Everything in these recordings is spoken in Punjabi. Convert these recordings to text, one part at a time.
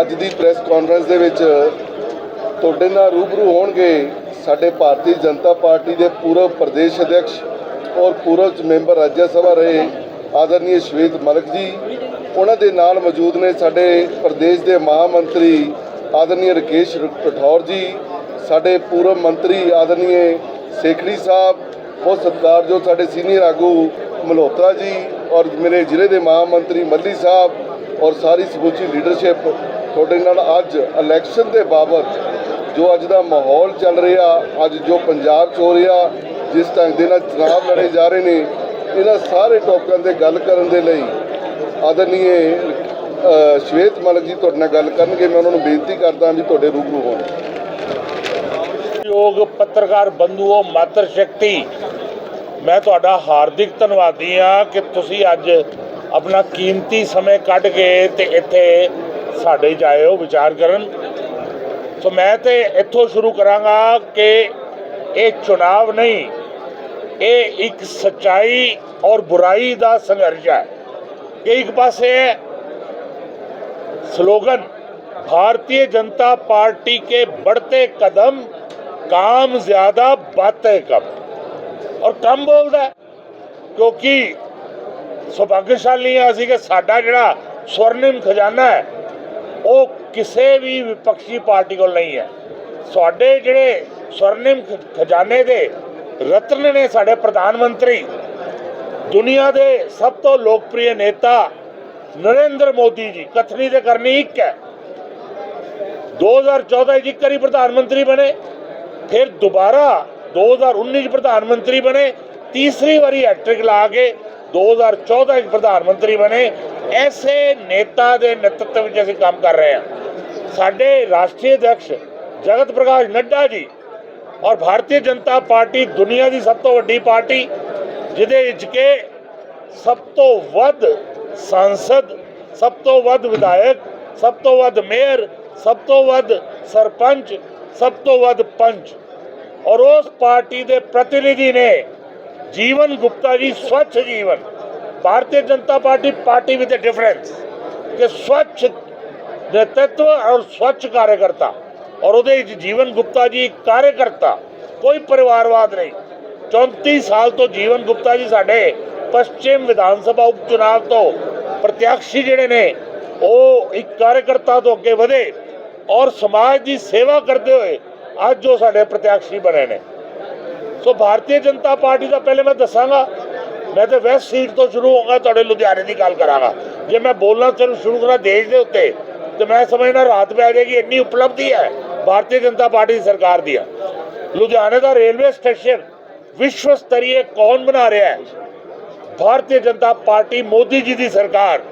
ਅੱਜ ਦੀ ਪ੍ਰੈਸ ਕਾਨਫਰੰਸ ਦੇ ਵਿੱਚ ਤੁਹਾਡੇ ਨਾਲ ਰੂਬਰੂ ਹੋਣਗੇ ਸਾਡੇ ਭਾਰਤੀ ਜਨਤਾ ਪਾਰਟੀ ਦੇ ਪੂਰਵ ਪ੍ਰਦੇਸ਼ ਅਧਿਕਸ਼ ਔਰ ਪੂਰਵ ਮੈਂਬਰ ਰਾਜ ਸਭਾ ਰਹੇ ਆਦਰਨੀਏ ਸ਼ਵੇਤ ਮਲਕ ਜੀ। ਉਹਨਾਂ ਦੇ ਨਾਲ ਮੌਜੂਦ ਨੇ ਸਾਡੇ ਪ੍ਰਦੇਸ਼ ਦੇ ਮਹਾ ਮੰਤਰੀ ਆਦਰਨੀਏ ਰਕੇਸ਼ ਪਠੌਰ ਜੀ, ਸਾਡੇ ਪੂਰਵ ਮੰਤਰੀ ਆਦਰਨੀਏ ਸੇਖੜੀ ਸਾਹਿਬ ਉਹ ਸਤਿਕਾਰਯੋਗ ਸਾਡੇ ਸੀਨੀਅਰ ਆਗੂ ਮਲਹੋਤਰਾ ਜੀ ਔਰ ਮੇਰੇ ਜ਼ਿਲ੍ਹੇ ਦੇ ਮਹਾ ਮੰਤਰੀ ਮੱਲੀ ਸਾਹਿਬ ਔਰ ਸਾਰੀ ਸਮੁੱਚੀ ਲੀਡਰਸ਼ਿਪ ਤੁਹਾਡੇ ਨਾਲ ਅੱਜ ਇਲੈਕਸ਼ਨ ਦੇ ਬਾਬਤ ਜੋ ਅੱਜ ਦਾ ਮਾਹੌਲ ਚੱਲ ਰਿਹਾ, ਅੱਜ ਜੋ ਪੰਜਾਬ 'ਚ ਹੋ ਰਿਹਾ, ਜਿਸ ਢੰਗ ਦੇ ਨਾਲ ਚੁਣਾਵ ਲੜੇ ਜਾ ਰਹੇ ਨੇ, ਇਹਨਾਂ ਸਾਰੇ ਟੋਕਾਂ ਤੇ ਗੱਲ ਕਰਨ ਦੇ ਲਈ ਆਦਰਨੀय ਸ਼ਵੇਤ ਮਲਕ ਜੀ ਤੁਹਾਡੇ ਨਾਲ ਗੱਲ ਕਰਨਗੇ। ਮੈਂ ਉਹਨਾਂ ਨੂੰ ਬੇਨਤੀ ਕਰਦਾ ਵੀ ਤੁਹਾਡੇ ਰੂਬਰੂ ਹੋਣ। ਯੋਗ ਪੱਤਰਕਾਰ ਬੰਧੂਓ, ਮਾਤਰ ਸ਼ਕਤੀ, ਮੈਂ ਤੁਹਾਡਾ ਹਾਰਦਿਕ ਧੰਨਵਾਦੀ ਆ ਕਿ ਤੁਸੀਂ ਅੱਜ ਆਪਣਾ ਕੀਮਤੀ ਸਮੇਂ ਕੱਢ ਕੇ ਤੇ ਇੱਥੇ ਸਾਡੇ 'ਚ ਆਏ ਹੋ ਵਿਚਾਰ ਕਰਨ ਸੋ ਮੈਂ ਤੇ ਇੱਥੋਂ ਸ਼ੁਰੂ ਕਰਾਂਗਾ ਕਿ ਇਹ ਚੁਣਾਵ ਨਹੀਂ ਇਹ ਇੱਕ ਸਚਾਈ ਔਰ ਬੁਰਾਈ ਦਾ ਸੰਘਰਸ਼ ਹੈ ਕਿ ਇੱਕ ਪਾਸੇ स्लोगन भारतीय जनता पार्टी के बढ़ते कदम काम ज्यादा बातें कम ਔਰ ਕਮ ਬੋਲਦਾ ਹੈ, ਕਿਉਂਕਿ ਸੁਭਾਗਸ਼ਾਲੀ ਆ, ਅਸੀਂ ਕਿ ਸਾਡਾ ਜਿਹੜਾ ਸਵਰਨਿਮ ਖਜ਼ਾਨਾ ਹੈ, ਉਹ ਕਿਸੇ ਵੀ ਵਿਪਕਸ਼ੀ ਪਾਰਟੀ ਕੋਲ ਨਹੀਂ ਹੈ। ਸਾਡੇ ਜਿਹੜੇ ਸਵਰਨਿਮ ਖਜ਼ਾਨੇ ਦੇ ਰਤਨ ਨੇ ਸਾਡੇ ਪ੍ਰਧਾਨ ਮੰਤਰੀ, ਦੁਨੀਆ ਦੇ ਸਭ ਤੋਂ ਲੋਕਪ੍ਰਿय ਨੇਤਾ ਨਰਿੰਦਰ ਮੋਦੀ ਜੀ, ਕਥਨੀ ਤੇ ਕਰਨੀ ਇੱਕ ਹੈ। 2014 ਚ ਇੱਕ ਵਾਰੀ ਪ੍ਰਧਾਨ ਮੰਤਰੀ ਬਣੇ, ਫਿਰ ਦੁਬਾਰਾ 2019 ਚ ਪ੍ਰਧਾਨ ਮੰਤਰੀ ਬਣੇ, ਤੀਸਰੀ ਵਾਰੀ ਹੈਟ੍ਰਿਕ ਲਾ ਕੇ 2014 ਚ ਪ੍ਰਧਾਨ ਮੰਤਰੀ ਬਣੇ, ਐਸੇ ਨੇਤਾ ਦੇ ਨੇਤਰਤਵ ਵਿੱਚ ਅਸੀਂ ਕੰਮ ਕਰ ਰਹੇ ਹਾਂ। ਸਾਡੇ ਰਾਸ਼ਟਰੀ ਅਧਿਕਸ਼ ਜਗਤ ਪ੍ਰਕਾਸ਼ ਨੱਡਾ ਜੀ ਔਰ ਭਾਰਤੀ ਜਨਤਾ ਪਾਰਟੀ ਦੁਨੀਆ ਦੀ ਸਭ ਤੋਂ ਵੱਡੀ ਪਾਰਟੀ, ਜਿਹਦੇ ਵਿੱਚ ਕਿ ਸਭ ਤੋਂ ਵੱਧ ਸੰਸਦ, ਸਭ ਤੋਂ ਵੱਧ ਵਿਧਾਇਕ, ਸਭ ਤੋਂ ਵੱਧ ਮੇਅਰ, ਸਭ ਤੋਂ ਵੱਧ ਸਰਪੰਚ, ਸਭ ਤੋਂ ਵੱਧ ਪੰਚ ਔਰ ਉਸ ਪਾਰਟੀ ਦੇ ਪ੍ਰਤੀਨਿਧੀ ਨੇ जीवन गुप्ता जी स्वच्छ जीवन Bharatiya Janata party party with difference कि स्वच्छ नेतृत्व और स्वच्छ कार्यकर्ता ਔਰ ਉਹਦੇ ਵਿੱਚ ਜੀਵਨ ਗੁਪਤਾ ਜੀ ਕਾਰਜਕਰਤਾ। ਕੋਈ ਪਰਿਵਾਰਵਾਦ ਨਹੀਂ। 34 ਸਾਲ ਤੋਂ ਜੀਵਨ ਗੁਪਤਾ ਜੀ ਸਾਡੇ ਪਸ਼ਚਿਮ ਵਿਧਾਨ ਸਭਾ ਉਪਚੁਣਾਵ ਤੋਂ ਪ੍ਰਤੀਆਸ਼ੀ ਜਿਹੜੇ ਨੇ, ਉਹ ਇੱਕ ਕਾਰਜਕਰਤਾ ਤੋਂ ਅੱਗੇ ਵਧੇ। ਔਰ ਸਮਾਜ ਦੀ ਸੇਵਾ ਕਰਦੇ ਹੋਏ ਅੱਜ ਜੋ ਸਾਡੇ ਪ੍ਰਤੀਆਸ਼ੀ ਬਣੇ ਨੇ। ਸੋ ਭਾਰਤੀ ਜਨਤਾ ਪਾਰਟੀ ਦਾ ਪਹਿਲੇ ਮੈਂ ਦੱਸਾਂਗਾ, ਮੈਂ ਤੇ ਵੈਸਟ ਸੀਟ ਤੋਂ ਸ਼ੁਰੂ ਹੋਊਂਗਾ, ਤੁਹਾਡੇ ਲੁਧਿਆਣੇ ਦੀ ਗੱਲ ਕਰਾਂਗਾ। ਜੇ ਮੈਂ ਬੋਲਣਾ ਚਲੋ ਸ਼ੁਰੂ ਕਰਾਂ ਦੇਸ਼ ਦੇ ਉੱਤੇ, ਤੇ ਮੈਂ ਸਮਝਣਾ ਰਾਤ ਪੈ ਜਾਏਗੀ, ਇੰਨੀ ਉਪਲਬਧੀ ਹੈ ਭਾਰਤੀ ਜਨਤਾ ਪਾਰਟੀ ਦੀ ਸਰਕਾਰ ਦੀ ਲੁਧਿਆਣੇ ਦਾ ਰੇਲਵੇ ਸਟੇਸ਼ਨ ਵਿਸ਼ਵ ਸਤਰੀਏ ਕੌਣ ਬਣਾ ਰਿਹਾ ਹੈ? ਭਾਰਤੀ ਜਨਤਾ ਪਾਰਟੀ ਮੋਦੀ ਜੀ ਦੀ ਸਰਕਾਰ।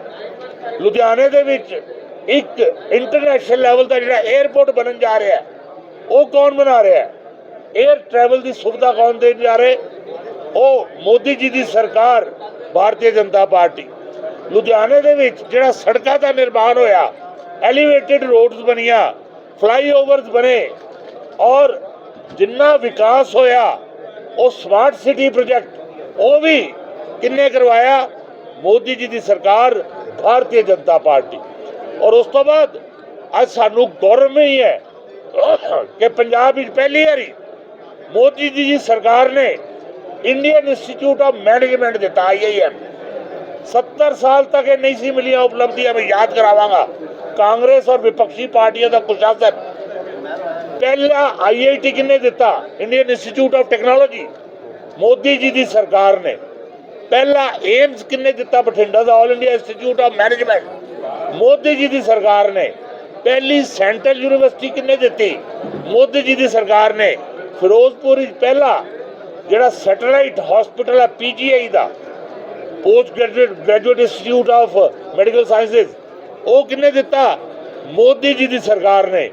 ਲੁਧਿਆਣੇ ਦੇ ਵਿੱਚ ਇੱਕ ਇੰਟਰਨੈਸ਼ਨਲ ਲੈਵਲ ਦਾ ਜਿਹੜਾ 에ਅਰਪੋਰਟ ਬਣਨ ਜਾ ਰਿਹਾ ਹੈ, ਉਹ ਕੌਣ ਬਣਾ ਰਿਹਾ ਹੈ? 에ਅਰ ਟਰੈਵਲ ਦੀ ਸੁਵਿਧਾ ਕੌਣ ਦੇਣ ਜਾ ਰਹੇ? ਉਹ ਮੋਦੀ ਜੀ ਦੀ ਸਰਕਾਰ, ਭਾਰਤੀ ਜਨਤਾ ਪਾਰਟੀ। ਲੁਧਿਆਣੇ ਦੇ ਵਿੱਚ ਜਿਹੜਾ ਸੜਕਾਂ ਦਾ ਨਿਰਮਾਣ ਹੋਇਆ ਐਲੀਵੇਟਿਡ ਰੋਡਸ ਬਣੀਆਂ ਫਲਾਈਓਵਰਸ ਬਣੇ, ਔਰ ਜਿੰਨਾ ਵਿਕਾਸ ਹੋਇਆ, ਉਹ ਸਮਾਰਟ ਸਿਟੀ ਪ੍ਰੋਜੈਕਟ ਉਹ ਵੀ ਕਿੰਨੇ ਕਰਵਾਇਆ? ਮੋਦੀ ਜੀ ਦੀ ਸਰਕਾਰ, ਭਾਰਤੀ ਜਨਤਾ ਪਾਰਟੀ। ਔਰ ਉਸ ਤੋਂ ਬਾਅਦ ਅੱਜ ਸਾਨੂੰ ਗੌਰਵ ਹੀ ਹੈ ਕਿ ਪੰਜਾਬ ਵਿੱਚ ਪਹਿਲੀ ਵਾਰੀ ਮੋਦੀ ਜੀ ਦੀ ਸਰਕਾਰ ਨੇ ਇੰਡੀਅਨ ਇੰਸਟੀਚਿਊਟ ਆਫ ਮੈਨੇਜਮੈਂਟ ਦਿੱਤਾ ਆਈਆਈਐਮ 70 ਸਾਲ ਤੱਕ ਇਹ ਨਹੀਂ ਸੀ ਮਿਲੀਆਂ ਉਪਲਬਧੀਆਂ, ਮੈਂ ਯਾਦ ਕਰਾਵਾਂਗਾ। ਕਾਂਗਰਸ ਔਰ ਵਿਪਕਸ਼ੀ ਪਾਰਟੀਆਂ ਦਾ ਕੁਸ਼ਾਸਨ ਪਹਿਲਾ ਆਈਆਈਟੀ ਕਿੰਨੇ ਦਿੱਤਾ? Indian Institute of Technology. Modi ji ਦੀ ਸਰਕਾਰ ਨੇ। ਪਹਿਲਾ ਏਮਸ ਕਿੰਨੇ ਦਿੱਤਾ? ਬਠਿੰਡਾ ਦਾ All India Institute of Management Modi ji ਦੀ ਸਰਕਾਰ ਨੇ। ਪਹਿਲੀ ਸੈਂਟਰਲ ਯੂਨੀਵਰਸਿਟੀ ਕਿੰਨੇ ਦਿੱਤੀ? ਮੋਦੀ ਜੀ ਦੀ ਸਰਕਾਰ ਨੇ। ਫਿਰੋਜ਼ਪੁਰ ਵਿੱਚ ਪਹਿਲਾ ਜਿਹੜਾ ਸੈਟੇਲਾਈਟ ਹਸਪੀਟਲ ਹੈ PGI the, post graduate graduate institute of medical sciences ਉਹ ਕਿੰਨੇ ਦਿੱਤਾ? ਮੋਦੀ ਜੀ ਦੀ ਸਰਕਾਰ ਨੇ।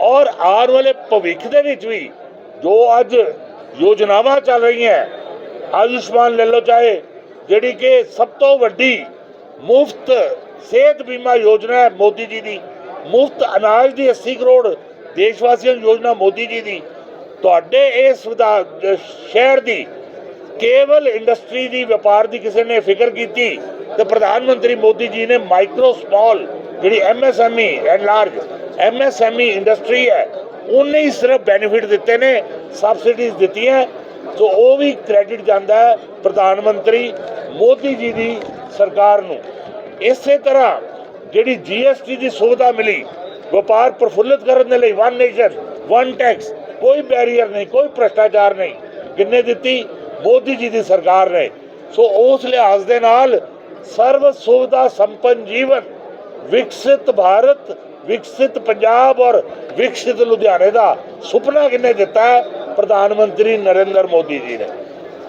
ਔਰ ਆਉਣ ਵਾਲੇ ਭਵਿੱਖ ਦੇ ਵਿੱਚ ਵੀ ਜੋ ਅੱਜ ਯੋਜਨਾਵਾਂ ਚੱਲ ਰਹੀਆਂ, ਆਯੁਸ਼ਮਾਨ ਲੈ ਲਓ ਚਾਹੇ, ਜਿਹੜੀ ਕਿ ਸਭ ਤੋਂ ਵੱਡੀ ਮੁਫਤ ਸਿਹਤ ਬੀਮਾ ਯੋਜਨਾ ਹੈ ਮੋਦੀ ਜੀ ਦੀ, ਮੁਫਤ ਅਨਾਜ ਦੀ 80 ਕਰੋੜ ਦੇਸ਼ ਵਾਸੀਆਂ ਨੂੰ ਯੋਜਨਾ ਮੋਦੀ ਜੀ ਦੀ ਤੁਹਾਡੇ ਇਸ ਵਿਧਾ- ਸ਼ਹਿਰ ਦੀ ਕੇਵਲ ਇੰਡਸਟਰੀ ਦੀ ਵਪਾਰ ਦੀ ਕਿਸੇ ਨੇ ਫਿਕਰ ਕੀਤੀ, ਤੇ ਪ੍ਰਧਾਨ ਮੰਤਰੀ ਮੋਦੀ ਜੀ ਨੇ ਮਾਈਕਰੋ ਸਮਾਲ, ਜਿਹੜੀ MSME and large MSME industry ਹੈ, ਉਹਨੇ ਹੀ ਸਿਰਫ ਬੈਨੀਫਿਟ ਦਿੱਤੇ ਨੇ, ਸਬਸਿਡੀਜ਼ ਦਿੱਤੀਆਂ, ਸੋ ਉਹ ਵੀ ਕ੍ਰੈਡਿਟ ਜਾਂਦਾ ਹੈ ਪ੍ਰਧਾਨ ਮੰਤਰੀ ਮੋਦੀ ਜੀ ਦੀ ਸਰਕਾਰ ਨੂੰ। ਇਸੇ ਤਰ੍ਹਾਂ ਜਿਹੜੀ ਜੀਐਸਟੀ ਦੀ ਸੁਵਿਧਾ ਮਿਲੀ, ਵਪਾਰ ਪ੍ਰਫੁੱਲਿਤ ਕਰਨ ਦੇ ਲਈ ਵਨ ਨੇਸ਼ਨ ਵਨ ਟੈਕਸ ਕੋਈ ਬੈਰੀਅਰ ਨਹੀਂ, ਕੋਈ ਭ੍ਰਸ਼ਟਾਚਾਰ ਨਹੀਂ। ਕਿੰਨੇ ਦਿੱਤੀ? ਮੋਦੀ ਜੀ ਦੀ ਸਰਕਾਰ ਨੇ। ਸੋ ਉਸ ਲਿਹਾਜ਼ ਦੇ ਨਾਲ ਸਰਵ ਸੁਵਿਧਾ ਸੰਪੰਨ ਜੀਵਨ, ਵਿਕਸਿਤ ਭਾਰਤ, ਵਿਕਸਿਤ ਪੰਜਾਬ ਔਰ ਵਿਕਸਿਤ ਲੁਧਿਆਣੇ ਦਾ ਸੁਪਨਾ ਕਿੰਨੇ ਦਿੱਤਾ ਹੈ? ਪ੍ਰਧਾਨ ਮੰਤਰੀ ਨਰਿੰਦਰ ਮੋਦੀ ਜੀ ਨੇ।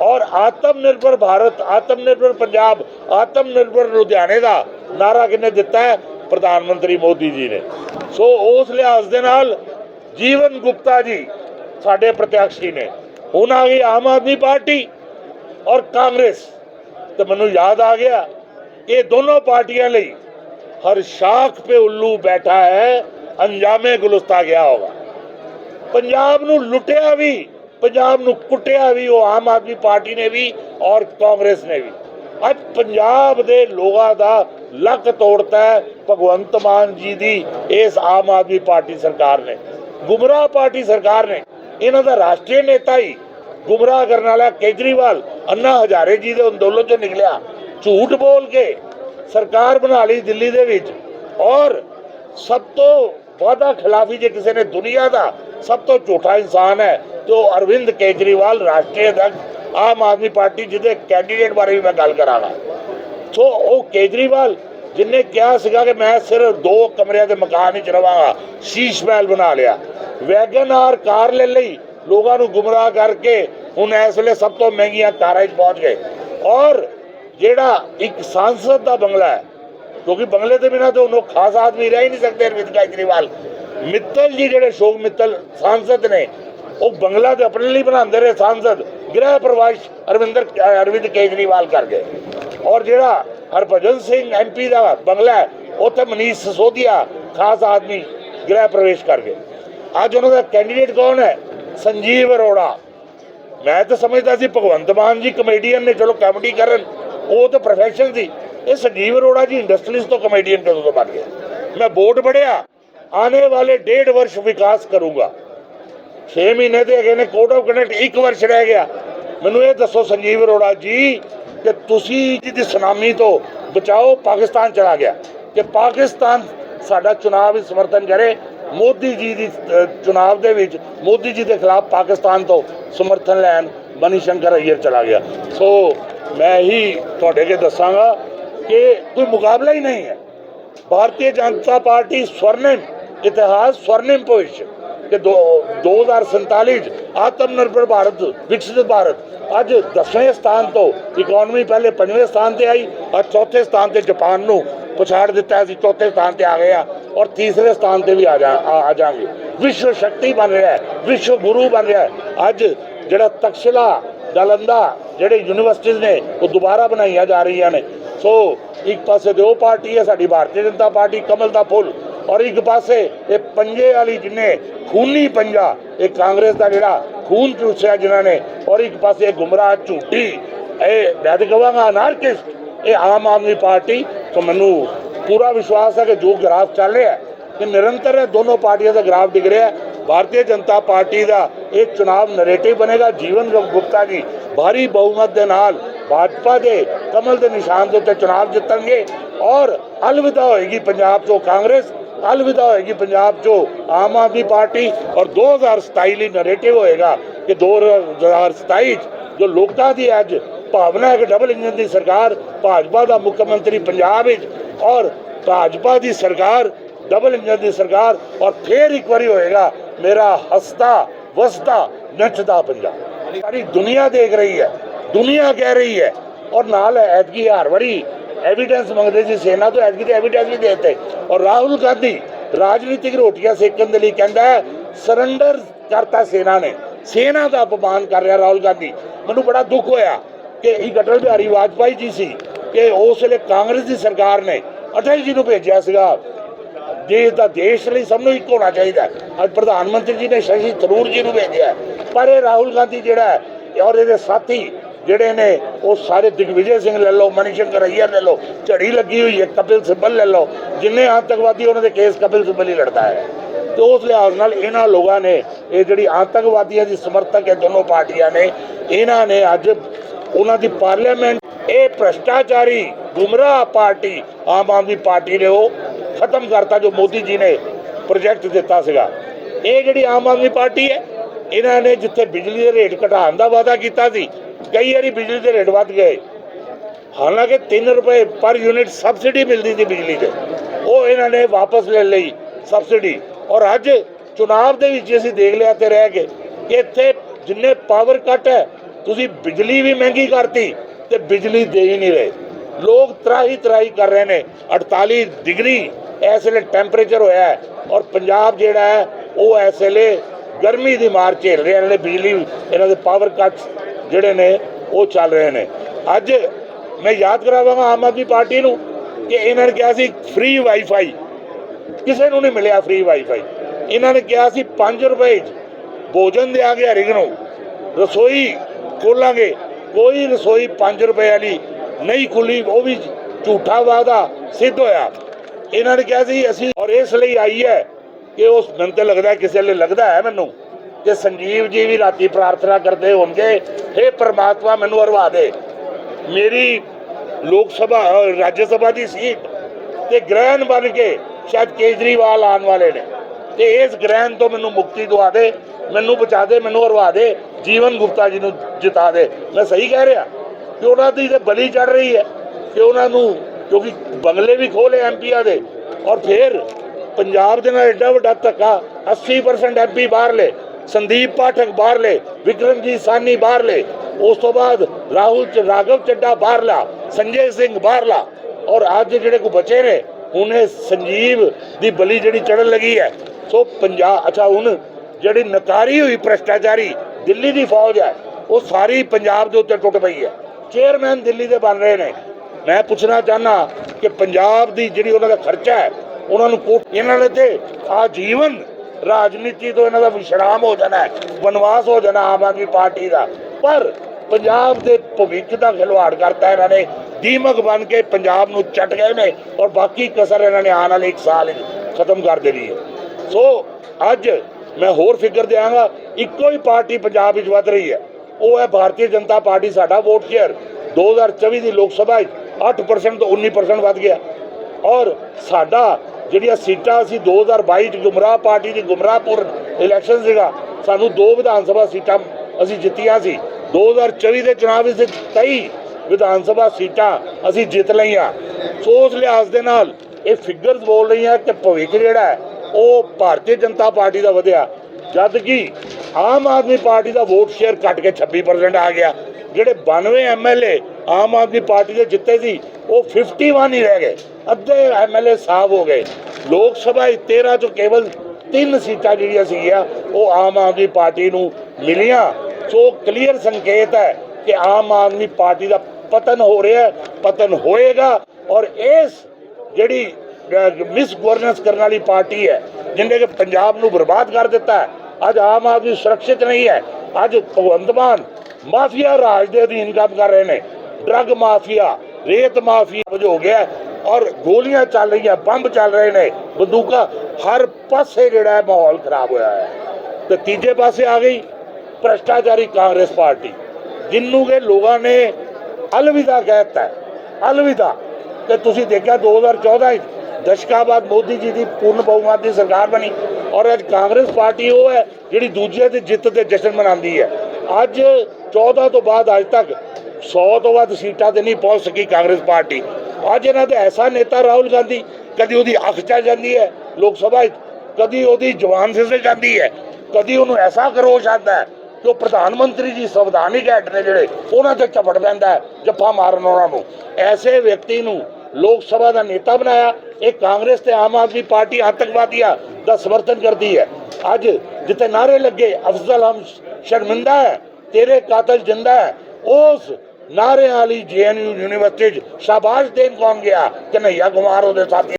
ਔਰ ਆਤਮ ਨਿਰਭਰ ਭਾਰਤ ਆਤਮ ਨਿਰਭਰ ਪੰਜਾਬ ਆਤਮ ਨਿਰਭਰ ਲੁਧਿਆਣੇ ਦਾ ਨਾਰਾ ਕਿੰਨੇ ਦਿੱਤਾ ਹੈ? ਪ੍ਰਧਾਨ ਮੰਤਰੀ ਮੋਦੀ ਜੀ ਨੇ। ਸੋ ਉਸ ਲਿਹਾਜ਼ ਦੇ ਨਾਲ ਜੀਵਨ ਗੁਪਤਾ ਜੀ ਸਾਡੇ ਪ੍ਰਤਿਆਸ਼ੀ ਨੇ। ਹੁਣ ਆ ਗਈ ਆਮ ਆਦਮੀ ਪਾਰਟੀ ਔਰ ਕਾਂਗਰਸ। ਤੇ ਮੈਨੂੰ ਯਾਦ ਆ ਗਿਆ ਇਹ ਦੋਨੋਂ ਪਾਰਟੀਆਂ ਲਈ ਹਰ ਸ਼ਾਖ पे ਉੱਲੂ ਬੈਠਾ ਹੈ, ਅੰਜਾਮੇ ਗੁਲਸਤਾ ਗਿਆ ਹੋਗਾ। ਪੰਜਾਬ ਨੂੰ ਲੁੱਟਿਆ ਵੀ, ਪੰਜਾਬ ਨੂੰ ਕੁੱਟਿਆ ਵੀ, ਉਹ ਆਮ ਆਦਮੀ ਪਾਰਟੀ ਨੇ ਵੀ ਔਰ ਕਾਂਗਰਸ ਨੇ ਵੀ। ਅੱਜ ਪੰਜਾਬ ਦੇ ਲੋਕਾਂ ਦਾ ਲੱਕ ਤੋੜਤਾ ਭਗਵੰਤ ਮਾਨ ਜੀ ਦੀ, ਇਸ ਆਮ ਆਦਮੀ ਪਾਰਟੀ ਸਰਕਾਰ ਨੇ। ਗੁਮਰਾਹ ਪਾਰਟੀ ਸਰਕਾਰ ਨੇ। ਇਹਨਾਂ ਦਾ ਰਾਸ਼ਟਰੀ ਨੇਤਾ ਹੀ ਗੁੰਮਰਾਹ ਕਰਨ ਵਾਲਾ ਕੇਜਰੀਵਾਲ ਅੰਨਾ ਹਜ਼ਾਰੇ ਜੀ ਦੇ ਅੰਦੋਲਨ ਚੋਂ ਨਿਕਲਿਆ। ਝੂਠ ਬੋਲ ਕੇ ਸਰਕਾਰ ਬਣਾ ਲਈ ਦਿੱਲੀ ਦੇ ਵਿੱਚ। ਔਰ ਸਭ ਤੋਂ ਵਾਦਾ ਖਿਲਾਫੀ ਜੇ ਕਿਸੇ ਨੇ ਦੁਨੀਆ ਦਾ ਸਭ ਤੋਂ ਝੂਠਾ ਇਨਸਾਨ ਹੈ, ਤੇ ਉਹ ਅਰਵਿੰਦ ਕੇਜਰੀਵਾਲ ਰਾਸ਼ਟਰੀ ਅਧਿਕਸ਼ ਆਮ ਆਦਮੀ ਪਾਰਟੀ ਜਿਹਦੇ ਕੈਂਡੀਡੇਟ ਬਾਰੇ ਵੀ ਮੈਂ ਗੱਲ ਕਰਾਂਗਾ। ਸੋ ਉਹ ਕੇਜਰੀਵਾਲ ਜਿਨੇ ਕਿਹਾ ਸੀਗਾ ਕਿ ਮੈਂ ਸਿਰਫ ਦੋ ਕਮਰਿਆਂ ਦੇ ਮਕਾਨ ਵਿੱਚ ਰਵਾਂਗਾ, ਸ਼ੀਸ਼ ਮਹਿਲ ਬਣਾ ਲਿਆ। ਵੈਗਨ ਆਰ ਕਾਰ ਲੈ ਲਈ, ਲੋਕਾਂ ਨੂੰ ਗੁੰਮਰਾਹ ਕਰਕੇ ਹੁਣ ਇਸ ਵੇਲੇ ਸਭ ਤੋਂ ਮਹਿੰਗੀਆਂ ਕਾਰਾਂ 'ਚ ਪਹੁੰਚ ਗਏ। ਔਰ ਜਿਹੜਾ ਇੱਕ ਸੰਸਦ ਦਾ ਬੰਗਲਾ ਹੈ, ਕਿਉਂਕਿ ਬੰਗਲੇ ਦੇ ਬਿਨਾਂ ਤਾਂ ਉਹਨੂੰ ਖਾਸ ਆਦਮੀ ਰਹਿ ਹੀ ਨਹੀਂ ਸਕਦੇ ਅਰਵਿੰਦ ਕੇਜਰੀਵਾਲ। ਮਿੱਤਲ ਜੀ ਜਿਹੜੇ ਸ਼ੋਕ ਮਿੱਤਲ ਸਾਂਸਦ ਨੇ, ਉਹ ਬੰਗਲਾ ਦੇ ਆਪਣੇ ਲਈ ਬਣਾਉਂਦੇ ਰਹੇ ਸਾਂਸਦ। ਗ੍ਰਹਿ ਪ੍ਰਵਾਸ਼ ਅਰਵਿੰਦਰ ਅਰਵਿੰਦ ਕੇਜਰੀਵਾਲ ਕਰ ਗਏ। ਔਰ ਜਿਹੜਾ ਹਰਭਜਨ ਸਿੰਘ ਐਮਪੀ ਦਾ ਬੰਗਲਾ ਉੱਥੇ ਮਨੀਸ਼ ਸਿਸੋਦੀਆ ਖਾਸ ਆਦਮੀ ਗ੍ਰਹਿ ਪ੍ਰਵੇਸ਼ ਕਰ ਗਏ। ਅੱਜ ਉਹਨਾਂ ਦਾ ਕੈਂਡੀਡੇਟ ਕੌਣ ਹੈ? ਸੰਜੀਵ ਅਰੋੜਾ। ਮੈਂ ਤਾਂ ਸਮਝਦਾ ਸੀ ਭਗਵੰਤ ਮਾਨ ਜੀ ਕਮੇਡੀਅਨ ਨੇ, ਚਲੋ ਕਾਮੇਡੀ ਕਰਨ, ਉਹ ਤਾਂ ਪ੍ਰੋਫੈਸ਼ਨ ਸੀ। ਇਹ ਸੰਜੀਵ ਅਰੋੜਾ ਜੀ ਇੰਡਸਟਰੀਜ਼ ਤੋਂ ਕਮੇਡੀਅਨ ਕਦੋਂ ਤੋਂ ਬਣ ਗਿਆ ਮੈਂ ਬੋਰਡ ਪੜਿਆ ਆने ਵਾਲੇ ਡੇਢ ਵਰਸ਼ ਵਿਕਾਸ ਕਰੂੰਗਾ। 6 ਮਹੀਨੇ ਦੇ ਹੈਗੇ ਨੇ ਕੋਡ ਆਫ ਕੰਡਕਟ ਇੱਕ ਵਰਸ਼ ਰਹਿ ਗਿਆ। ਮੈਨੂੰ ਇਹ ਦੱਸੋ ਸੰਜੀਵ ਅਰੋੜਾ ਜੀ ਕਿ ਤੁਸੀਂ ਜਿਹਦੀ ਸੁਨਾਮੀ ਤੋਂ ਬਚਾਓ, ਪਾਕਿਸਤਾਨ ਚਲਾ ਗਿਆ। ਕਿ ਪਾਕਿਸਤਾਨ ਸਾਡਾ ਚੁਣਾਵ ਵਿੱਚ ਸਮਰਥਨ ਕਰੇ, ਮੋਦੀ ਜੀ ਦੀ ਚੁਣਾਵ ਦੇ ਵਿੱਚ ਮੋਦੀ ਜੀ ਦੇ ਖਿਲਾਫ ਪਾਕਿਸਤਾਨ ਤੋਂ ਸਮਰਥਨ ਲੈਣ ਬਨੀ ਸ਼ੰਕਰ ਅਈਰ ਚਲਾ ਗਿਆ। ਸੋ ਮੈਂ ਹੀ ਤੁਹਾਡੇ ਕੇ ਦੱਸਾਂਗਾ ਕਿ ਕੋਈ ਮੁਕਾਬਲਾ ਹੀ ਨਹੀਂ ਹੈ। ਭਾਰਤੀ ਜਨਤਾ ਪਾਰਟੀ ਸਵਰਨਿਮ ਇਤਿਹਾਸ, ਸਵਰਨਿਮ ਭਵਿੱਖ ਕਿ ਦੋ 2047 ਆਤਮਨਿਰਭਰ ਭਾਰਤ, ਵਿਕਸਿਤ ਭਾਰਤ। ਅੱਜ 10ਵੇਂ ਸਥਾਨ ਤੋਂ ਇਕਨੋਮੀ ਪਹਿਲੇ 5ਵੇਂ ਸਥਾਨ ਤੇ ਆਈ, ਅੱਜ ਚੌਥੇ ਸਥਾਨ ਤੇ ਜਾਪਾਨ ਨੂੰ ਪਛਾੜ ਦਿੱਤਾ ਅਸੀਂ ਚੌਥੇ ਸਥਾਨ ਤੇ ਆ ਗਏ ਆ ਔਰ ਤੀਸਰੇ ਸਥਾਨ ਤੇ ਵੀ ਆ ਜਾ, ਆ ਆ ਜਾਾਂਗੇ ਵਿਸ਼ਵ ਸ਼ਕਤੀ ਬਣ ਰਿਹਾ ਹੈ, ਵਿਸ਼ਵ ਗੁਰੂ ਬਣ ਰਿਹਾ ਹੈ। ਅੱਜ ਜਿਹੜਾ ਤਕਸ਼ਲਾ ਦਲੰਦਾ ਜਿਹੜੇ ਯੂਨੀਵਰਸਿਟੀਆਂ ਨੇ, ਉਹ ਦੁਬਾਰਾ ਬਣਾਈਆਂ ਜਾ ਰਹੀਆਂ ਨੇ। ਸੋ ਇੱਕ ਪਾਸੇ ਤੇ ਉਹ ਪਾਰਟੀ ਹੈ, ਸਾਡੀ ਭਾਰਤੀ ਜਨਤਾ ਪਾਰਟੀ, ਕਮਲ ਦਾ ਫੁੱਲ। ਔਰ ਇੱਕ ਪਾਸੇ ਇਹ ਪੰਜੇ ਵਾਲੀ ਜਿੰਨੇ ਖੂਨੀ ਪੰਜਾ, ਇਹ ਕਾਂਗਰਸ ਦਾ ਜਿਹੜਾ ਖੂਨ ਚੂਸਿਆ ਜਿਨ੍ਹਾਂ ਨੇ, ਔਰ ਇੱਕ ਪਾਸੇ ਗੁੰਮਰਾਹ ਝੂਠੀ, ਇਹ ਮੈਂ ਤਾਂ ਕਹਾਂਗਾ ਅਨਾਰਕਿਸਟ ਇਹ ਆਮ ਆਦਮੀ ਪਾਰਟੀ, ਤੋਂ ਮੈਨੂੰ ਪੂਰਾ ਵਿਸ਼ਵਾਸ ਹੈ ਕਿ ਜੋ ਗ੍ਰਾਫ ਚੱਲ ਰਿਹਾ ਹੈ ਕਿ ਨਿਰੰਤਰ ਇਹ ਦੋਨੋਂ ਪਾਰਟੀਆਂ ਦਾ ਗ੍ਰਾਫ ਡਿੱਗ ਰਿਹਾ ਹੈ, ਭਾਰਤੀ ਜਨਤਾ ਪਾਰਟੀ ਦਾ ਇਹ ਚੁਣਾਵ ਨੈਰੇਟਿਵ ਬਣੇਗਾ, ਜੀਵਨ ਗੁਪਤਾ ਜੀ, ਭਾਰੀ ਬਹੁਮਤ ਦੇ ਨਾਲ ਭਾਜਪਾ ਦੇ ਕਮਲ ਦੇ ਨਿਸ਼ਾਨ ਦੇ ਉੱਤੇ ਚੁਣਾਵ ਜਿੱਤਣਗੇ, ਔਰ ਅਲਵਿਦਾ ਹੋਏਗੀ ਪੰਜਾਬ ਤੋਂ ਕਾਂਗਰਸ ਅਲਵਿਦਾ ਹੋਏਗੀ ਪੰਜਾਬ ਚੋਂ ਆਮ ਆਦਮੀ ਪਾਰਟੀ ਔਰ 2027 ਲਈ ਨੈਰੇਟਿਵ ਹੋਏਗਾ ਕਿ 2027 ਜੋ ਲੋਕਾਂ ਦੀ ਅੱਜ ਭਾਵਨਾ ਹੈ ਕਿ ਡਬਲ ਇੰਜਨ ਦੀ ਸਰਕਾਰ ਭਾਜਪਾ ਦਾ ਮੁੱਖ ਮੰਤਰੀ ਪੰਜਾਬ ਵਿੱਚ ਔਰ ਭਾਜਪਾ ਦੀ ਸਰਕਾਰ ਡਬਲ ਇੰਜਨ ਦੀ ਸਰਕਾਰ ਔਰ ਫੇਰ ਇੱਕ ਵਾਰੀ ਹੋਏਗਾ ਮੇਰਾ ਹਸਤਾ ਵਸਦਾ ਨੱਚਦਾ ਪੰਜਾਬ ਸਾਰੀ ਦੁਨੀਆ ਦੇਖ ਰਹੀ ਹੈ ਦੁਨੀਆ ਕਹਿ ਰਹੀ ਹੈ ਔਰ ਨਾਲ ਐਤਕੀ ਹਰ ਵਾਰੀ ਐਵੀਡੈਂਸ ਮੰਗਦੇ ਸੀ, ਸੈਨਾ ਤੋਂ ਐਤਕੀ ਤੇ ਐਵੀਡੈਂਸ ਵੀ ਦੇਤੇ। ਔਰ ਰਾਹੁਲ ਗਾਂਧੀ ਰਾਜਨੀਤਿਕ ਰੋਟੀਆਂ ਸੇਕਣ ਦੇ ਲਈ ਕਹਿੰਦਾ ਸਰੈਂਡਰ ਕਰਤਾ ਸੈਨਾ ਨੇ। ਸੈਨਾ ਦਾ ਅਪਮਾਨ ਕਰ ਰਿਹਾ ਰਾਹੁਲ ਗਾਂਧੀ। ਮੈਨੂੰ ਬੜਾ ਦੁੱਖ ਹੋਇਆ ਕਿ ਇਹ ਅਟਲ ਬਿਹਾਰੀ ਵਾਜਪਾਈ ਜੀ ਸੀ ਕਿ ਉਸ ਵੇਲੇ ਕਾਂਗਰਸ ਦੀ ਸਰਕਾਰ ਨੇ ਅਟਲ ਜੀ ਨੂੰ ਭੇਜਿਆ ਸੀਗਾ। ਦੇਸ਼ ਦਾ ਦੇਸ਼ ਲਈ ਸਭ ਨੂੰ ਇੱਕ ਹੋਣਾ ਚਾਹੀਦਾ ਅੱਜ ਪ੍ਰਧਾਨ ਮੰਤਰੀ ਜੀ ਨੇ ਸ਼ਸ਼ੀ ਥਰੂਰ ਜੀ ਨੂੰ ਭੇਜਿਆ ਪਰ ਇਹ ਰਾਹੁਲ ਗਾਂਧੀ ਜਿਹੜਾ ਹੈ, ਔਰ ਇਹਦੇ ਸਾਥੀ ਜਿਹੜੇ ਨੇ, ਉਹ ਸਾਰੇ ਦਿਗਵਿਜੇ ਸਿੰਘ ਲੈ ਲਓ, ਮਨੀਸ਼ੰਕਰ ਅਈਅਰ ਲੈ ਲਓ, ਝੜੀ ਲੱਗੀ ਹੋਈ ਹੈ, ਕਪਿਲ ਸਿੱਬਲ ਲੈ ਲਓ, ਜਿੰਨੇ ਆਤੰਕਵਾਦੀ ਉਹਨਾਂ ਦੇ ਕੇਸ ਕਪਿਲ ਸਿੱਬਲ ਹੀ ਲੜਦਾ ਹੈ। ਤੇ ਉਸ ਲਿਹਾਜ਼ ਨਾਲ ਇਹਨਾਂ ਲੋਕਾਂ ਨੇ, ਇਹ ਜਿਹੜੀ ਆਤੰਕਵਾਦੀਆਂ ਦੀ ਸਮਰਥਕ ਹੈ ਦੋਨੋਂ ਪਾਰਟੀਆਂ ਨੇ, ਇਹਨਾਂ ਨੇ ਅੱਜ ਉਹਨਾਂ ਦੀ ਪਾਰਲੀਮੈਂਟ, ਇਹ ਭ੍ਰਸ਼ਟਾਚਾਰੀ ਗੁੰਮਰਾਹ ਪਾਰਟੀ, ਆਮ ਆਦਮੀ ਪਾਰਟੀ ਨੇ ਉਹ ਖਤਮ ਕਰਤਾ, ਜੋ ਮੋਦੀ ਜੀ ਨੇ ਪ੍ਰੋਜੈਕਟ ਦਿੱਤਾ ਸੀਗਾ। ਇਹ ਜਿਹੜੀ ਆਮ ਆਦਮੀ ਪਾਰਟੀ ਹੈ, ਇਹਨਾਂ ਨੇ ਜਿੱਥੇ ਬਿਜਲੀ ਦੇ ਰੇਟ ਘਟਾਉਣ ਦਾ ਵਾਅਦਾ ਕੀਤਾ ਸੀ ਕਈ ਵਾਰੀ ਬਿਜਲੀ ਦੇ ਰੇਟ ਵੱਧ ਗਏ। ਹਾਲਾਂਕਿ 3 ਰੁਪਏ ਪਰ ਯੂਨਿਟ ਸਬਸਿਡੀ ਮਿਲਦੀ ਸੀ ਬਿਜਲੀ ਤੇ। ਉਹ ਇਹਨਾਂ ਨੇ ਵਾਪਸ ਲੈ ਲਈ ਸਬਸਿਡੀ। ਔਰ ਅੱਜ ਚੁਣਾਵ ਦੇ ਵਿੱਚ ਅਸੀਂ ਦੇਖ ਲਿਆ ਤੇ ਰਹਿ ਗਏ ਕਿ ਇੱਥੇ ਜਿੰਨੇ ਪਾਵਰ ਕੱਟ ਹੈ, ਤੁਸੀਂ ਬਿਜਲੀ ਵੀ ਮਹਿੰਗੀ ਕਰਤੀ ਤੇ ਬਿਜਲੀ ਦੇ ਹੀ ਨਹੀਂ ਰਹੇ। ਲੋਕ ਤਰਾਹੀ ਤਰਾਹੀ ਕਰ ਰਹੇ ਨੇ। 48 ਡਿਗਰੀ ਇਸ ਵੇਲੇ ਟੈਂਪਰੇਚਰ ਹੋਇਆ ਹੈ ਔਰ ਪੰਜਾਬ ਜਿਹੜਾ ਹੈ, ਉਹ ਇਸ ਵੇਲੇ ਗਰਮੀ ਦੀ ਮਾਰ ਝੇਲ ਰਿਹਾ। ਇਹਨਾਂ ਨੇ ਬਿਜਲੀ, ਇਹਨਾਂ ਦੇ ਪਾਵਰ ਕੱਟ ਜਿਹੜੇ ਨੇ, ਉਹ ਚੱਲ ਰਹੇ ਨੇ। ਅੱਜ ਮੈਂ ਯਾਦ ਕਰਾਵਾਂਗਾ ਆਮ ਆਦਮੀ ਪਾਰਟੀ ਨੂੰ ਕਿ ਇਹਨਾਂ ਨੇ ਕਿਹਾ ਸੀ ਫ੍ਰੀ ਵਾਈਫਾਈ ਕਿਸੇ ਨੂੰ ਨਹੀਂ ਮਿਲਿਆ ਫ੍ਰੀ ਵਾਈਫਾਈ ਇਹਨਾਂ ਨੇ ਕਿਹਾ ਸੀ 5 ਰੁਪਏ 'ਚ ਭੋਜਨ ਦਿਆਂਗੇ ਹਰ ਇੱਕ ਨੂੰ। ਰਸੋਈ ਖੋਲਾਂਗੇ। ਕੋਈ ਰਸੋਈ 5 ਰੁਪਏ ਵਾਲੀ ਨਹੀਂ ਖੁੱਲੀ, ਉਹ ਵੀ ਝੂਠਾ ਵਾਅਦਾ ਸਿੱਧ ਹੋਇਆ। ਇਹਨਾਂ ਨੇ ਕਿਹਾ ਸੀ, ਅਸੀਂ ਔਰ ਇਸ ਲਈ ਆਈ ਹੈ ਕਿ ਉਸ ਮੈਨੂੰ ਤੇ ਲੱਗਦਾ ਕਿਸੇ ਲਈ ਲੱਗਦਾ ਹੈ ਮੈਨੂੰ। ਕਿ ਸੰਜੀਵ ਜੀ ਵੀ ਰਾਤੀ ਪ੍ਰਾਰਥਨਾ ਕਰਦੇ ਹੋਣਗੇ हे ਪ੍ਰਮਾਤਮਾ ਮੈਨੂੰ ਹਰਵਾ ਦੇ। ਮੇਰੀ ਲੋਕ ਸਭਾ, ਰਾਜ ਸਭਾ ਦੀ ਸੀਟ ਤੇ ਗ੍ਰਹਿਣ ਬਣ ਕੇ ਸ਼ਾਇਦ ਕੇਜਰੀਵਾਲ ਆਉਣ ਵਾਲੇ ਨੇ। ਤੇ ਇਸ ਗ੍ਰਹਿਣ ਤੋਂ ਮੈਨੂੰ ਮੁਕਤੀ ਦਵਾ ਦੇ, ਮੈਨੂੰ ਬਚਾ ਦੇ, ਮੈਨੂੰ ਹਰਵਾ ਦੇ, ਜੀਵਨ ਗੁਪਤਾ ਜੀ ਨੂੰ ਜਿਤਾ ਦੇ। ਮੈਂ ਸਹੀ ਕਹਿ ਰਿਹਾ ਕਿ ਉਹਨਾਂ ਦੀ ਤੇ ਬਲੀ ਚੜ ਰਹੀ ਹੈ ਕਿ ਉਹਨਾਂ ਨੂੰ, ਕਿਉਂਕਿ ਬੰਗਲੇ ਵੀ ਖੋਲੇ ਐਮਪੀਆਂ ਦੇ ਔਰ ਫਿਰ ਪੰਜਾਬ ਦੇ ਨਾਲ ਐਡਾ ਵੱਡਾ ਧੱਕਾ 80% ਐਮਪੀ ਬਾਹਰਲੇ ਸੰਦੀਪ ਪਾਠਕ ਬਾਹਰਲੇ, ਵਿਕਰਮਜੀਤ ਸਾਨੀ ਬਾਹਰਲੇ, ਉਸ ਤੋਂ ਬਾਅਦ ਰਾਹੁਲ ਚ, ਰਾਘਵ ਚੱਡਾ ਬਾਹਰਲਾ, ਸੰਜੇ ਸਿੰਘ ਬਾਹਰਲਾ, ਔਰ ਅੱਜ ਜਿਹੜੇ ਕੋ ਬਚੇ ਨੇ, ਹੁਣ ਇਹ ਸੰਜੀਵ ਦੀ ਬਲੀ ਜਿਹੜੀ ਚੜਨ ਲੱਗੀ ਹੈ, ਸੋ ਪੰਜਾਬ ਅੱਛਾ, ਹੁਣ ਜਿਹੜੀ ਨਕਾਰੀ ਹੋਈ ਭ੍ਰਸ਼ਟਾਚਾਰੀ, ਦਿੱਲੀ ਦੀ ਫੌਜ ਹੈ, ਉਹ ਸਾਰੀ ਪੰਜਾਬ ਦੇ ਉੱਤੇ ਟੁੱਟ ਪਈ ਹੈ। ਚੇਅਰਮੈਨ ਦਿੱਲੀ ਦੇ ਬਣ ਰਹੇ ਨੇ। ਮੈਂ ਪੁੱਛਣਾ ਚਾਹਨਾ ਕਿ ਪੰਜਾਬ ਦੀ ਜਿਹੜੀ ਉਹਨਾਂ ਦਾ ਖਰਚਾ ਹੈ, ਉਹਨਾਂ ਨੂੰ ਇਹਨਾਂ ਨੇ ਤੇ ਆਜੀਵਨ ਰਾਜਨੀਤੀ ਤੋਂ ਇਹਨਾਂ ਦਾ ਵਿਸ਼ਰਾਮ ਹੋ ਜਾਣਾ ਹੈ ਬਨਵਾਸ ਹੋ ਜਾਣਾ ਆਮ ਆਦਮੀ ਪਾਰਟੀ ਦਾ। ਪਰ ਪੰਜਾਬ ਦੇ ਭਵਿੱਖ ਦਾ ਖਿਲਵਾੜ ਕਰਤਾ ਇਹਨਾਂ ਨੇ, ਦੀਮਕ ਬਣ ਕੇ ਪੰਜਾਬ ਨੂੰ ਚੱਟ ਗਏ ਨੇ ਔਰ ਬਾਕੀ ਕਸਰ ਇਹਨਾਂ ਨੇ ਆਉਣ ਵਾਲੇ ਇੱਕ ਸਾਲ ਖਤਮ ਕਰ ਦੇਣੀ ਹੈ। ਸੋ ਅੱਜ ਮੈਂ ਹੋਰ ਫਿਕਰ ਦਿਆਂਗਾ, ਇੱਕੋ ਹੀ ਪਾਰਟੀ ਪੰਜਾਬ ਵਿੱਚ ਵੱਧ ਰਹੀ ਹੈ। ਉਹ ਹੈ ਭਾਰਤੀ ਜਨਤਾ ਪਾਰਟੀ ਸਾਡਾ ਵੋਟ ਸ਼ੇਅਰ। 2024 ਦੀ ਲੋਕ ਸਭਾ ਵਿੱਚ 8% ਤੋਂ 19% ਵੱਧ ਗਿਆ। ਔਰ ਸਾਡਾ ਜਿਹੜੀਆਂ ਸੀਟਾਂ ਅਸੀਂ 2022 ਚ ਗੁਮਰਾਹ ਪਾਰਟੀ ਦੀ ਗੁਮਰਾਹਪੁਰ ਇਲੈਕਸ਼ਨ ਸੀਗਾ, ਸਾਨੂੰ ਦੋ ਵਿਧਾਨ ਸਭਾ ਸੀਟਾਂ ਅਸੀਂ ਜਿੱਤੀਆਂ ਸੀ। 2024 ਦੇ ਚੁਣਾਵ ਵਿੱਚ 23 ਵਿਧਾਨ ਸਭਾ ਸੀਟਾਂ ਅਸੀਂ ਜਿੱਤ ਲਈਆਂ। ਸੋ ਲਿਹਾਜ਼ ਦੇ ਨਾਲ ਇਹ ਫਿਗਰਸ ਬੋਲ ਰਹੀਆਂ ਕਿ ਭਵਿੱਖ ਜਿਹੜਾ ਹੈ, ਉਹ ਭਾਰਤੀ ਜਨਤਾ ਪਾਰਟੀ ਦਾ ਵਧਿਆ। ਜਦ ਕਿ ਆਮ ਆਦਮੀ ਪਾਰਟੀ ਦਾ ਵੋਟ ਸ਼ੇਅਰ ਘਟ ਕੇ 26% ਆ ਗਿਆ। ਜਿਹੜੇ 92 ਐਮਐਲਏ ਆਮ ਆਦਮੀ ਪਾਰਟੀ ਦੇ ਜਿੱਤੇ ਸੀ, ਉਹ 51 ਹੀ ਰਹਿ ਗਏ। ਅੱਧੇ ਐਮਐਲਏ ਸਾਹਿਬ ਹੋ ਗਏ। ਲੋਕ ਸਭਾ 'ਚ 13 ਚੋਂ ਕੇਵਲ ਤਿੰਨ ਸੀਟਾਂ ਜਿਹੜੀਆਂ ਸੀਗੀਆਂ, ਉਹ ਆਮ ਆਦਮੀ ਪਾਰਟੀ ਨੂੰ ਮਿਲੀਆਂ। ਸੋ ਕਲੀਅਰ ਸੰਕੇਤ ਹੈ ਕਿ ਆਮ ਆਦਮੀ ਪਾਰਟੀ ਦਾ ਪਤਨ ਹੋ ਰਿਹਾ ਪਤਨ ਹੋਏਗਾ ਔਰ ਇਸ ਜਿਹੜੀ ਮਿਸ ਗਵਰਨੈਂਸ ਕਰਨ ਵਾਲੀ ਪਾਰਟੀ ਹੈ, ਜਿੰਨੇ ਕਿ ਪੰਜਾਬ ਨੂੰ ਬਰਬਾਦ ਕਰ ਦਿੱਤਾ ਹੈ, ਅੱਜ ਆਮ ਆਦਮੀ ਸੁਰੱਖਿਅਤ ਨਹੀਂ ਹੈ। ਅੱਜ ਭਗਵੰਤ ਮਾਨ ਮਾਫੀਆ ਰਾਜ ਦੇ ਅਧੀਨ ਕੰਮ ਕਰ ਰਹੇ ਨੇ। ਡਰੱਗ ਮਾਫੀਆ, ਰੇਤ ਮਾਫੀਆ ਵਜ ਹੋ ਗਿਆ ਔਰ ਗੋਲੀਆਂ ਚੱਲ ਰਹੀਆਂ, ਬੰਬ ਚੱਲ ਰਹੇ ਨੇ। ਬੰਦੂਕਾਂ ਹਰ ਪਾਸੇ ਜਿਹੜਾ ਹੈ ਮਾਹੌਲ ਖਰਾਬ ਹੋਇਆ ਹੈ। ਤੇ ਤੀਜੇ ਪਾਸੇ ਆ ਗਈ ਭ੍ਰਸ਼ਟਾਚਾਰੀ ਕਾਂਗਰਸ ਪਾਰਟੀ ਜਿਹਨੂੰ ਕਿ ਲੋਕਾਂ ਨੇ ਅਲਵਿਦਾ ਕਹਿਤਾ ਹੈ, ਅਲਵਿਦਾ। ਤੇ ਤੁਸੀਂ ਦੇਖਿਆ 2014 ਵਿੱਚ ਦਸ਼ਕਾਂ ਬਾਅਦ ਮੋਦੀ ਜੀ ਦੀ ਪੂਰਨ ਬਹੁਮਤ ਦੀ ਸਰਕਾਰ ਬਣੀ ਔਰ ਅੱਜ ਕਾਂਗਰਸ ਪਾਰਟੀ ਉਹ ਹੈ ਜਿਹੜੀ ਦੂਜੇ ਦੀ ਜਿੱਤ ਦੇ ਜਸ਼ਨ ਮਨਾਉਂਦੀ ਹੈ। ਅੱਜ 14 ਤੋਂ ਬਾਅਦ ਅੱਜ ਤੱਕ 100 ਤੋਂ ਵੱਧ ਸੀਟਾਂ ਤੇ ਨਹੀਂ ਪਹੁੰਚ ਸਕੀ ਕਾਂਗਰਸ ਪਾਰਟੀ। ਅੱਜ ਇਹਨਾਂ ਦਾ ਐਸਾ ਨੇਤਾ ਰਾਹੁਲ ਗਾਂਧੀ, ਕਦੀ ਉਹਦੀ ਅੱਖ ਚੱਲ ਜਾਂਦੀ ਹੈ ਲੋਕ ਸਭਾ ਕਦੀ ਉਹਦੀ ਜਵਾਨ ਸਿਸੇ ਜਾਂਦੀ ਹੈ, ਕਦੀ ਉਹਨੂੰ ਐਸਾ ਕਰੋਸ਼ ਆਉਂਦਾ ਹੈ ਕਿ ਉਹ ਪ੍ਰਧਾਨ ਮੰਤਰੀ ਜੀ ਸੰਵਿਧਾਨਿਕ ਹੈਡ ਨੇ ਜਿਹੜੇ, ਉਹਨਾਂ ਤੇ ਝਪੜ ਪੈਂਦਾ ਹੈ, ਜੱਫਾ ਮਾਰਨ ਉਹਨਾਂ ਨੂੰ। ਐਸੇ ਵਿਅਕਤੀ ਨੂੰ ਲੋਕ ਸਭਾ ਦਾ ਨੇਤਾ ਬਣਾਇਆ, ਇਹ ਕਾਂਗਰਸ ਤੇ ਆਮ ਆਦਮੀ ਪਾਰਟੀ ਆਤੰਕਵਾਦੀਆਂ ਦਾ ਸਮਰਥਨ ਕਰਦੀ ਹੈ। ਅੱਜ ਜਿੱਥੇ ਨਾਰੇ ਲੱਗੇ, ਅਫਜ਼ਲ ਹਮ ਸ਼ਰਮਿੰਦਾ ਹੈ, ਤੇਰੇ ਕਾਤਲ ਜਿੰਦਾ ਹੈ, ਉਸ ਨਾਰੇ ਵਾਲੀ ਜੇਐਨਯੂ ਯੂਨੀਵਰਸਿਟੀ 'ਚ ਸ਼ਾਬਾਸ਼ ਦੇਣ ਕੌਣ ਗਿਆ? ਕਨਈਆ ਕੁਮਾਰ ਉਹਦੇ ਸਾਥੀ